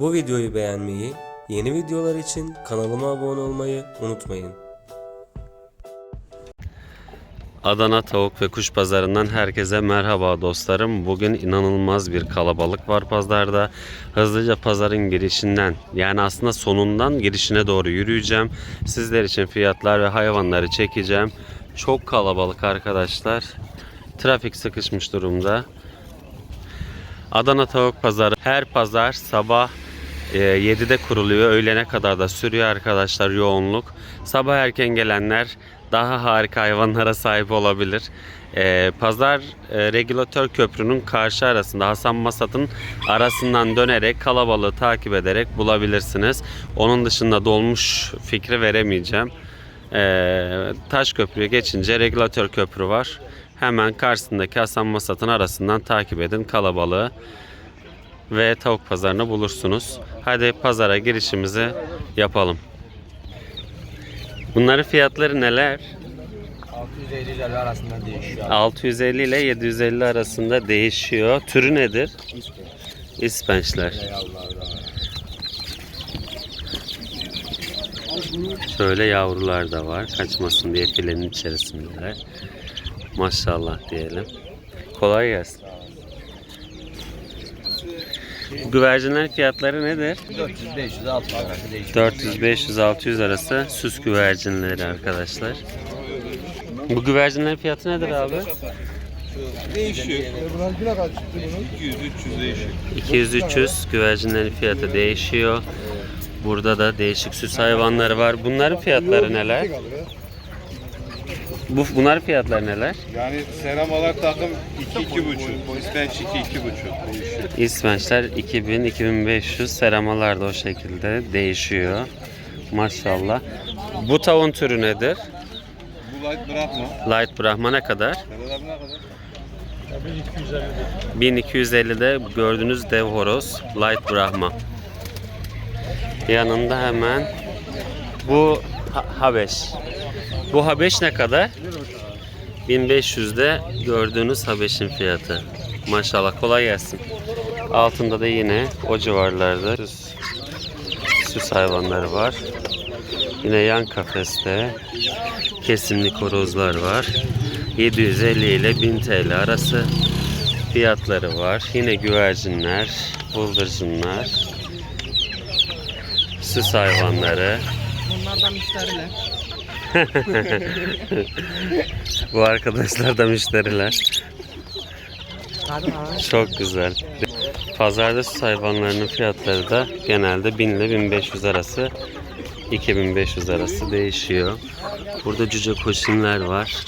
Bu videoyu beğenmeyi, yeni videolar için kanalıma abone olmayı unutmayın. Adana Tavuk ve Kuş Pazarı'ndan herkese merhaba dostlarım. Bugün inanılmaz bir kalabalık var pazarda. Hızlıca pazarın girişinden yani aslında sonundan girişine doğru yürüyeceğim. Sizler için fiyatlar ve hayvanları çekeceğim. Çok kalabalık arkadaşlar. Trafik sıkışmış durumda. Adana Tavuk Pazarı her pazar sabah e, 7'de kuruluyor. Öğlene kadar da sürüyor arkadaşlar yoğunluk. Sabah erken gelenler daha harika hayvanlara sahip olabilir. E, pazar e, regülatör köprünün karşı arasında Hasan Masat'ın arasından dönerek kalabalığı takip ederek bulabilirsiniz. Onun dışında dolmuş fikri veremeyeceğim. E, taş köprüye geçince regülatör köprü var. Hemen karşısındaki Hasan Masat'ın arasından takip edin kalabalığı ve tavuk pazarını bulursunuz. Hadi pazara girişimizi yapalım. Bunların fiyatları neler? 650 lira arasında değişiyor. 650 ile 750 arasında değişiyor. Türü nedir? İspençler. Şöyle yavrular da var. Kaçmasın diye filenin içerisindeler. Maşallah diyelim. Kolay gelsin. Bu güvercinlerin fiyatları nedir? 400 500 600 arası değişiyor. 400-500-600 arası süs güvercinleri arkadaşlar. Bu güvercinlerin fiyatı nedir abi? Değişiyor. 200-300 değişiyor. 200-300 güvercinlerin fiyatı değişiyor. Burada da değişik süs hayvanları var. Bunların fiyatları neler? Bu bunların fiyatları neler? Yani seramalar takım 2-2,5. İspenç 2-2,5 değişiyor. İsvençler 2000-2500 seramalar da o şekilde değişiyor. Maşallah. Bu tavuğun türü nedir? Bu light bırakma. Light Brahma ne kadar? Seneler ne kadar? 1250'de gördüğünüz dev horoz Light Brahma. Yanında hemen bu Ha- Habeş. Bu Habeş ne kadar? 1500'de gördüğünüz Habeş'in fiyatı. Maşallah kolay gelsin. Altında da yine o civarlarda süs, süs hayvanları var. Yine yan kafeste kesimlik horozlar var. 750 ile 1000 TL arası fiyatları var. Yine güvercinler, bıldırcınlar, süs hayvanları. Bunlardan müşteriler. Bu arkadaşlar da müşteriler. Çok güzel. Pazarda süs hayvanlarının fiyatları da genelde 1000 ile 1500 arası 2500 arası değişiyor. Burada cüce koşinler var.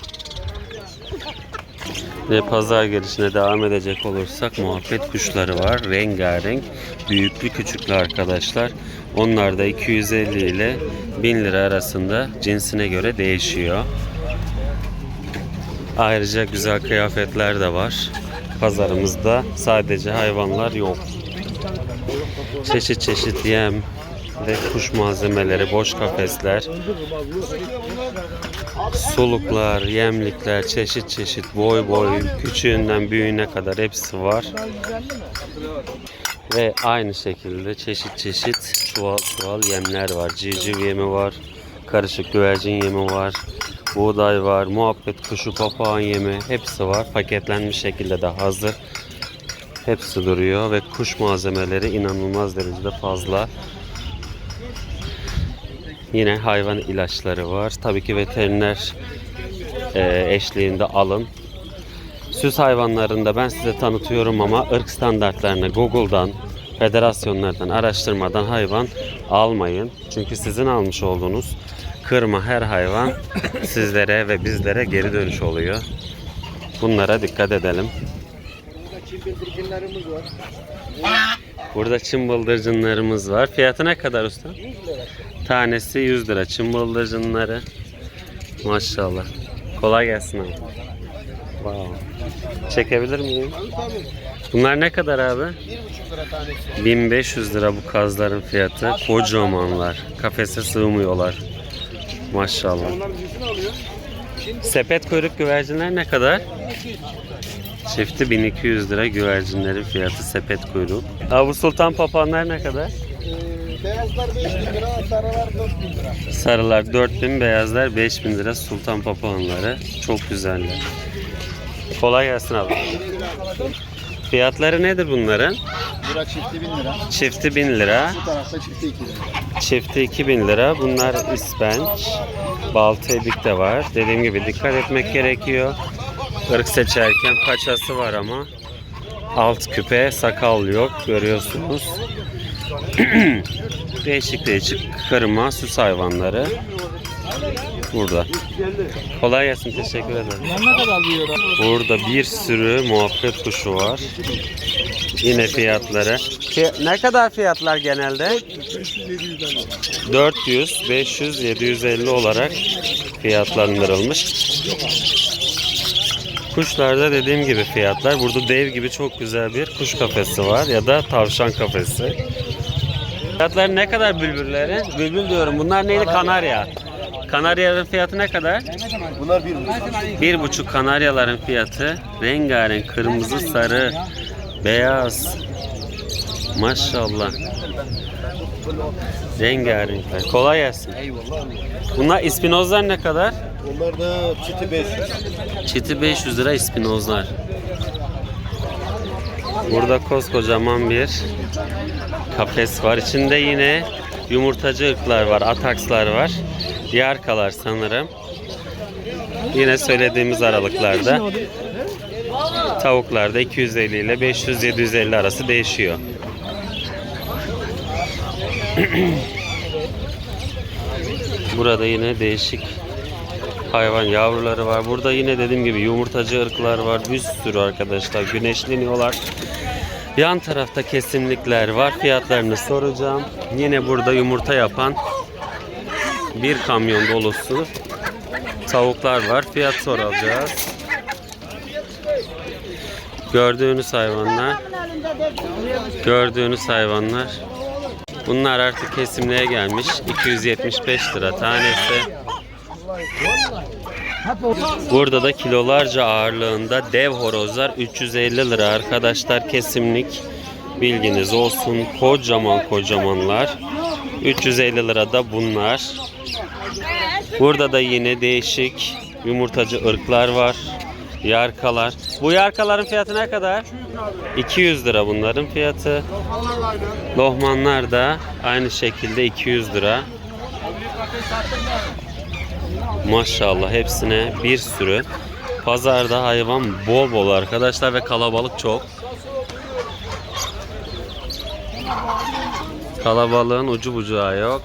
Ve pazar girişine devam edecek olursak muhabbet kuşları var. Rengarenk, büyüklü küçüklü arkadaşlar. Onlar da 250 ile 1000 lira arasında cinsine göre değişiyor. Ayrıca güzel kıyafetler de var. Pazarımızda sadece hayvanlar yok. Çeşit çeşit yem ve kuş malzemeleri, boş kafesler, suluklar, yemlikler, çeşit çeşit boy boy, küçüğünden büyüğüne kadar hepsi var. Ve aynı şekilde çeşit çeşit çuval çuval yemler var. Civciv yemi var, karışık güvercin yemi var, buğday var, muhabbet kuşu, papağan yemi hepsi var. Paketlenmiş şekilde de hazır. Hepsi duruyor ve kuş malzemeleri inanılmaz derecede fazla. Yine hayvan ilaçları var. Tabii ki veteriner e, eşliğinde alın. Süs hayvanlarında ben size tanıtıyorum ama ırk standartlarını Google'dan, federasyonlardan araştırmadan hayvan almayın. Çünkü sizin almış olduğunuz kırma her hayvan sizlere ve bizlere geri dönüş oluyor. Bunlara dikkat edelim. Burada çim bıldırcınlarımız var. Fiyatı ne kadar usta? Tanesi 100 lira çim bıldırcınları. Maşallah. Kolay gelsin abi. Wow. Çekebilir miyim? Bunlar ne kadar abi? 1500 lira bu kazların fiyatı. Kocamanlar. Kafese sığmıyorlar. Maşallah. Sepet kuyruk güvercinler ne kadar? Çifti 1200 lira güvercinlerin fiyatı sepet kuyruk. Abi sultan papağanlar ne kadar? Beyazlar 5 bin lira, sarılar 4 bin lira. Sarılar 4000, beyazlar 5000 lira. Sultan papağanları. Çok güzeller. Kolay gelsin abi. Fiyatları nedir bunların? Bura çifti 1000 lira. Çifti 1000 lira. Bu tarafta çifti 2 bin lira. Çifti 2000 lira. Bunlar ispenç. Baltaylık de var. Dediğim gibi dikkat etmek gerekiyor. Irk seçerken paçası var ama alt küpe sakal yok. Görüyorsunuz. değişik değişik kırma süs hayvanları burada. Kolay gelsin. Teşekkür ederim. Ne kadar diyor? Burada bir sürü muhabbet kuşu var. Yine fiyatları. Fi- ne kadar fiyatlar genelde? 400, 500, 750 olarak fiyatlandırılmış. Kuşlarda dediğim gibi fiyatlar. Burada dev gibi çok güzel bir kuş kafesi var ya da tavşan kafesi. Fiyatları ne kadar bülbüllerin? Bülbül diyorum. Bunlar neydi? Kanarya. Kanaryaların fiyatı ne kadar? Bunlar 1 Bir buçuk kanaryaların fiyatı rengarenk kırmızı, sarı, beyaz. Maşallah. Rengarenkler. Kolay gelsin. Bunlar ispinozlar ne kadar? Onlar da çiti 500. Çiti 500 lira ispinozlar. Burada koskocaman bir kafes var. İçinde yine yumurtacı ırklar var, atakslar var. Yarkalar sanırım. Yine söylediğimiz aralıklarda. Tavuklarda 250 ile 500-750 arası değişiyor. Burada yine değişik hayvan yavruları var. Burada yine dediğim gibi yumurtacı ırklar var. Bir sürü arkadaşlar güneşleniyorlar. Yan tarafta kesimlikler var. Fiyatlarını soracağım. Yine burada yumurta yapan bir kamyon dolusu tavuklar var. Fiyat soracağız. Gördüğünüz hayvanlar. Gördüğünüz hayvanlar. Bunlar artık kesimliğe gelmiş. 275 lira tanesi. Burada da kilolarca ağırlığında dev horozlar. 350 lira arkadaşlar. Kesimlik bilginiz olsun. Kocaman kocamanlar 350 lira da bunlar. Burada da yine değişik yumurtacı ırklar var yarkalar. Bu yarkaların fiyatı ne kadar? 200 lira bunların fiyatı. Lohmanlar da aynı şekilde 200 lira. Maşallah hepsine bir sürü. Pazarda hayvan bol bol arkadaşlar ve kalabalık çok. Kalabalığın ucu bucağı yok.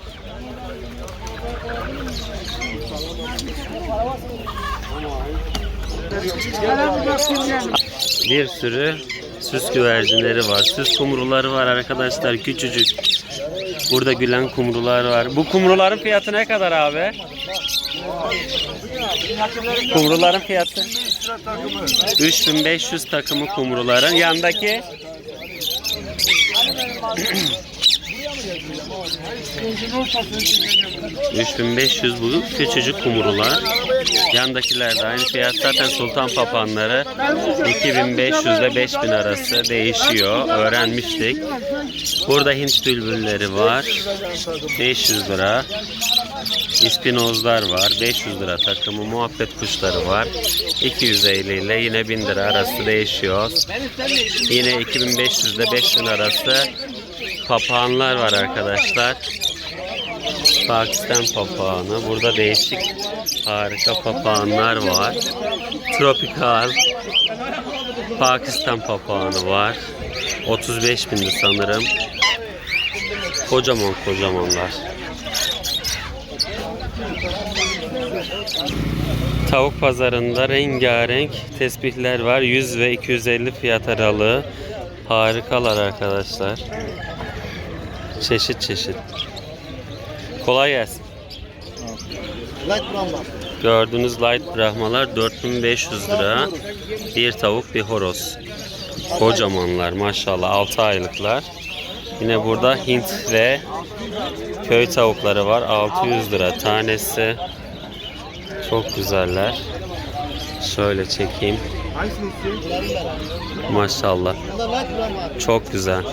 Bir sürü süs güvercinleri var. Süs kumruları var arkadaşlar küçücük. Burada gülen kumrular var. Bu kumruların fiyatı ne kadar abi? Kumruların fiyatı 3500 takımı kumruların yandaki ...3500 bu küçücük kumrular. Yandakiler de aynı fiyat. Zaten sultan papağanları 2500 ile 5000 arası değişiyor. Öğrenmiştik. Burada Hint bülbülleri var. 500 lira. İspinozlar var. 500 lira takımı. Muhabbet kuşları var. 250 ile yine 1000 lira arası değişiyor. Yine 2500 ile 5000 arası papağanlar var arkadaşlar. Pakistan papağanı. Burada değişik harika papağanlar var. Tropikal Pakistan papağanı var. 35 bindi sanırım. Kocaman kocamanlar. Tavuk pazarında rengarenk tesbihler var. 100 ve 250 fiyat aralığı. Harikalar arkadaşlar. Çeşit çeşit. Kolay gelsin. Light var. Gördüğünüz light brahmalar 4500 lira. Bir tavuk bir horoz. Kocamanlar maşallah 6 aylıklar. Yine burada Hint ve köy tavukları var. 600 lira tanesi. Çok güzeller. Şöyle çekeyim. Maşallah. Çok güzel.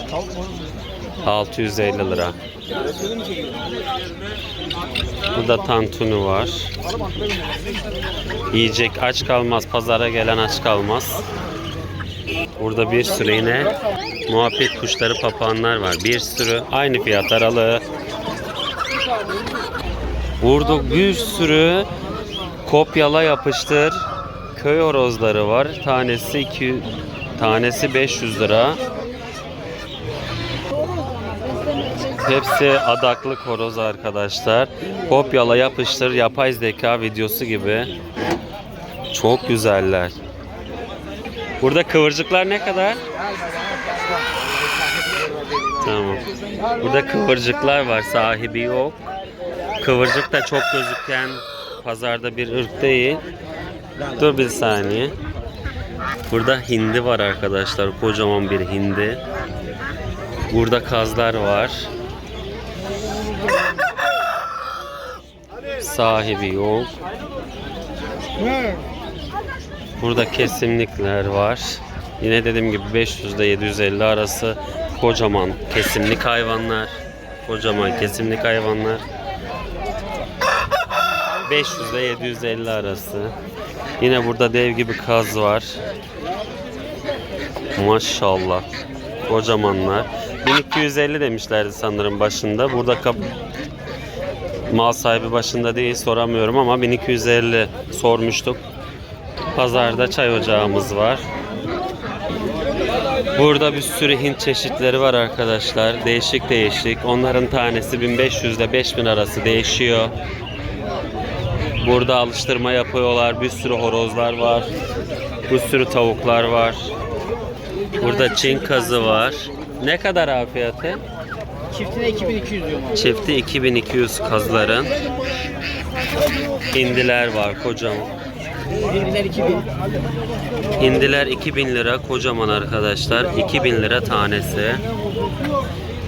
650 lira. Burada tantuni var. Yiyecek aç kalmaz. Pazara gelen aç kalmaz. Burada bir sürü yine muhabbet kuşları papağanlar var. Bir sürü aynı fiyat aralığı. Burada bir sürü kopyala yapıştır köy horozları var. Tanesi 2 tanesi 500 lira. Hepsi adaklık horoz arkadaşlar. Kopyala yapıştır yapay zeka videosu gibi. Çok güzeller. Burada kıvırcıklar ne kadar? Tamam. Burada kıvırcıklar var. Sahibi yok. Kıvırcık da çok gözüken pazarda bir ırk değil. Dur bir saniye. Burada hindi var arkadaşlar. Kocaman bir hindi. Burada kazlar var. Sahibi yok. Burada kesimlikler var. Yine dediğim gibi 500 ile 750 arası kocaman kesimlik hayvanlar. Kocaman kesimlik hayvanlar. 500 ile 750 arası. Yine burada dev gibi kaz var. Maşallah. Kocamanlar. 1250 demişlerdi sanırım başında. Burada kap mal sahibi başında değil soramıyorum ama 1250 sormuştuk. Pazarda çay ocağımız var. Burada bir sürü Hint çeşitleri var arkadaşlar. Değişik değişik. Onların tanesi 1500 ile 5000 arası değişiyor. Burada alıştırma yapıyorlar. Bir sürü horozlar var. Bir sürü tavuklar var. Burada Çin kazı var. Ne kadar abi fiyatı? Çiftine 2200 diyorum abi. Çifti 2200 kazların. Hindiler var kocaman. Birbirler 2000. Hindiler 2000 lira kocaman arkadaşlar. 2000 lira tanesi.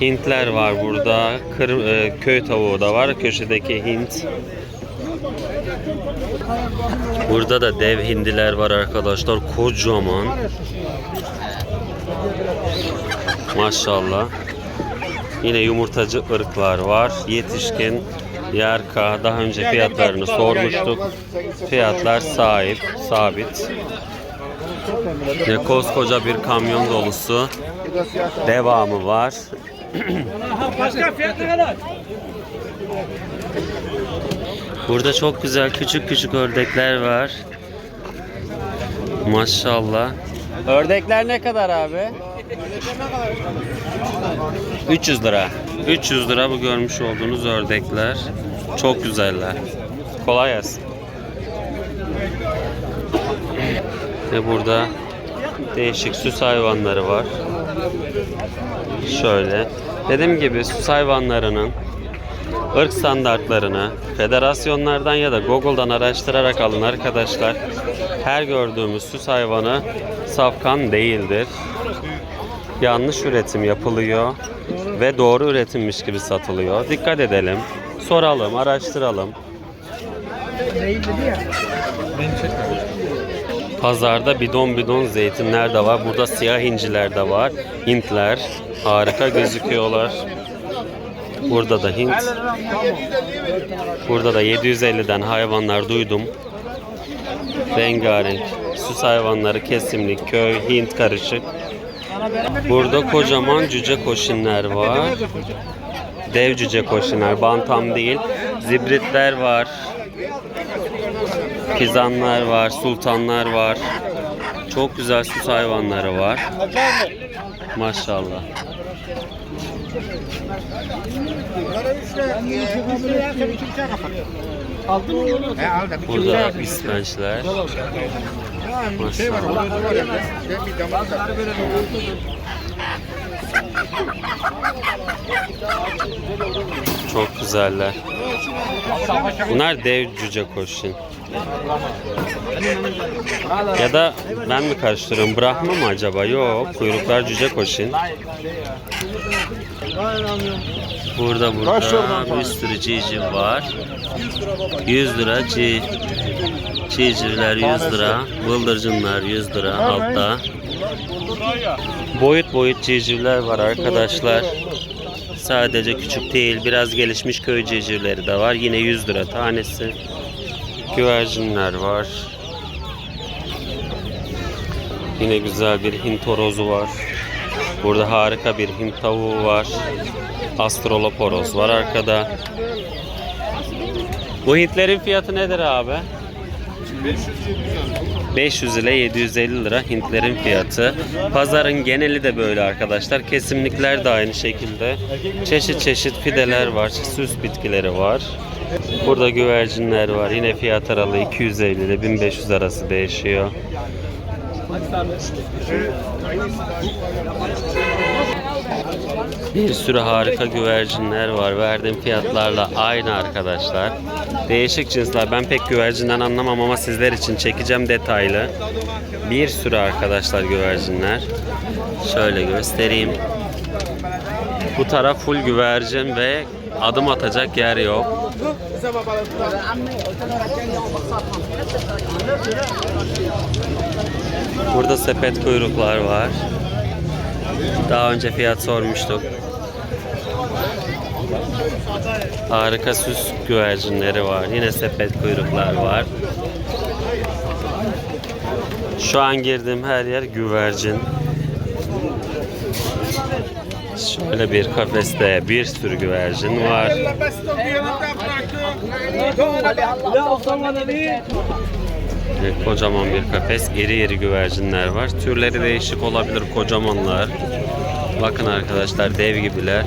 Hintler var burada. Kır, e, köy tavuğu da var. Köşedeki Hint. Burada da dev hindiler var arkadaşlar. Kocaman. Maşallah. Yine yumurtacı ırklar var. Yetişkin yarka. Daha önce fiyatlarını sormuştuk. Fiyatlar sahip, sabit. Yine koskoca bir kamyon dolusu devamı var. Burada çok güzel küçük küçük ördekler var. Maşallah. Ördekler ne kadar abi? 300 lira. 300 lira bu görmüş olduğunuz ördekler. Çok güzeller. Kolay gelsin. Ve burada değişik süs hayvanları var. Şöyle. Dediğim gibi süs hayvanlarının ırk standartlarını federasyonlardan ya da Google'dan araştırarak alın arkadaşlar. Her gördüğümüz süs hayvanı safkan değildir. Yanlış üretim yapılıyor ve doğru üretilmiş gibi satılıyor. Dikkat edelim. Soralım, araştıralım. Pazarda bidon bidon zeytinler de var. Burada siyah inciler de var. Hintler harika gözüküyorlar. Burada da Hint. Burada da 750'den hayvanlar duydum. Rengarenk. Süs hayvanları kesimlik, köy, Hint karışık. Burada kocaman cüce koşinler var. Dev cüce koşinler, bantam değil. Zibritler var. Pizanlar var, sultanlar var. Çok güzel süs hayvanları var. Maşallah. Burada ispençler. Maşallah. Çok güzeller. Bunlar dev cüce koşun. Ya da ben mi karıştırıyorum? Brahma mı acaba? Yok. Kuyruklar cüce koşun. Burada burada bir sürü civciv var. 100 lira ci civcivler 100 lira. Bıldırcınlar 100 lira altta. Boyut boyut civcivler var arkadaşlar. Sadece küçük değil, biraz gelişmiş köy civcivleri de var. Yine 100 lira tanesi. Güvercinler var. Yine güzel bir Hint horozu var. Burada harika bir Hint tavuğu var. Astrolop horoz var arkada. Bu Hintlerin fiyatı nedir abi? 500 ile 750 lira Hintlerin fiyatı. Pazarın geneli de böyle arkadaşlar. Kesimlikler de aynı şekilde. Çeşit çeşit fideler var, süs bitkileri var. Burada güvercinler var. Yine fiyat aralığı 250 ile 1500 arası değişiyor. Bir sürü harika güvercinler var. Verdiğim fiyatlarla aynı arkadaşlar. Değişik cinsler. Ben pek güvercinden anlamam ama sizler için çekeceğim detaylı. Bir sürü arkadaşlar güvercinler. Şöyle göstereyim. Bu taraf full güvercin ve adım atacak yer yok. Burada sepet kuyruklar var. Daha önce fiyat sormuştuk. Harika süs güvercinleri var. Yine sepet kuyruklar var. Şu an girdiğim her yer güvercin. Şöyle bir kafeste bir sürü güvercin var. Kocaman bir kafes, iri iri güvercinler var. Türleri değişik olabilir, kocamanlar. Bakın arkadaşlar dev gibiler.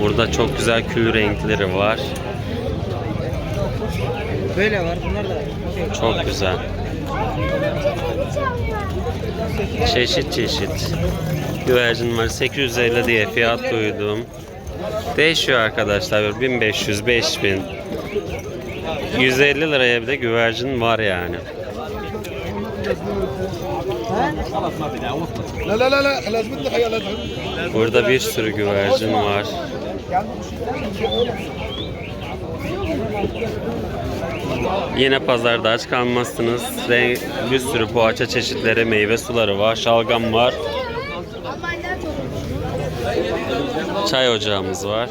Burada çok güzel kül renkleri var. Böyle var. Bunlar da Çok güzel. Çeşit çeşit. Güvercin var 850 diye fiyat duydum. Değişiyor arkadaşlar 1500 5000 150 liraya bir de güvercin var yani. Burada bir sürü güvercin var. Yine pazarda aç kalmazsınız. Renk, bir sürü poğaça çeşitleri, meyve suları var, şalgam var. Çay ocağımız var.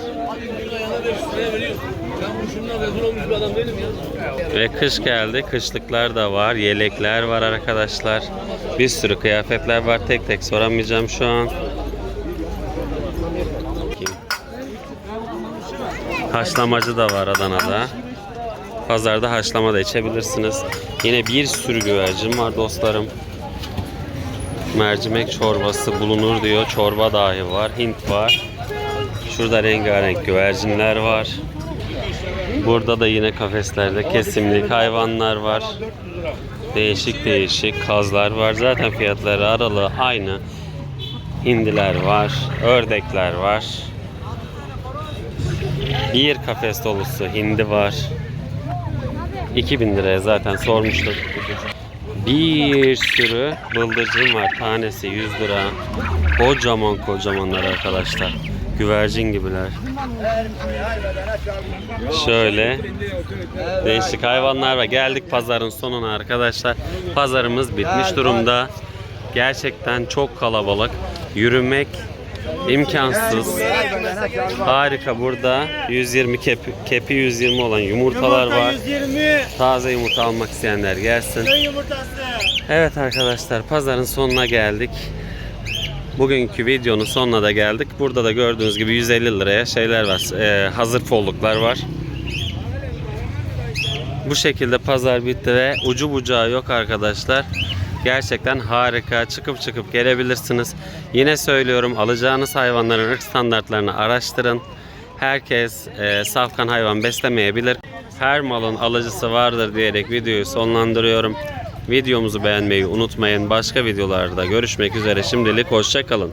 Ve kış geldi. Kışlıklar da var. Yelekler var arkadaşlar. Bir sürü kıyafetler var. Tek tek soramayacağım şu an. Haşlamacı da var Adana'da. Pazarda haşlama da içebilirsiniz. Yine bir sürü güvercin var dostlarım. Mercimek çorbası bulunur diyor. Çorba dahi var. Hint var. Şurada rengarenk güvercinler var. Burada da yine kafeslerde kesimlik hayvanlar var. Değişik değişik kazlar var. Zaten fiyatları aralığı aynı. Hindiler var. Ördekler var. Bir kafes dolusu hindi var. 2000 liraya zaten sormuştuk. Bir sürü bıldırcın var. Tanesi 100 lira. Kocaman kocamanlar arkadaşlar. Güvercin gibiler. Şöyle değişik hayvanlar var. Geldik pazarın sonuna arkadaşlar. Pazarımız bitmiş durumda. Gerçekten çok kalabalık. Yürümek imkansız. Harika burada 120 kepi, kepi 120 olan yumurtalar var. Taze yumurta almak isteyenler gelsin. Evet arkadaşlar pazarın sonuna geldik. Bugünkü videonun sonuna da geldik. Burada da gördüğünüz gibi 150 liraya şeyler var. Ee, hazır folluklar var. Bu şekilde pazar bitti ve ucu bucağı yok arkadaşlar. Gerçekten harika. Çıkıp çıkıp gelebilirsiniz. Yine söylüyorum alacağınız hayvanların ırk standartlarını araştırın. Herkes e, safkan hayvan beslemeyebilir. Her malın alıcısı vardır diyerek videoyu sonlandırıyorum. Videomuzu beğenmeyi unutmayın. Başka videolarda görüşmek üzere. Şimdilik hoşçakalın.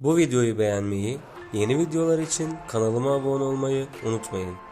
Bu videoyu beğenmeyi, yeni videolar için kanalıma abone olmayı unutmayın.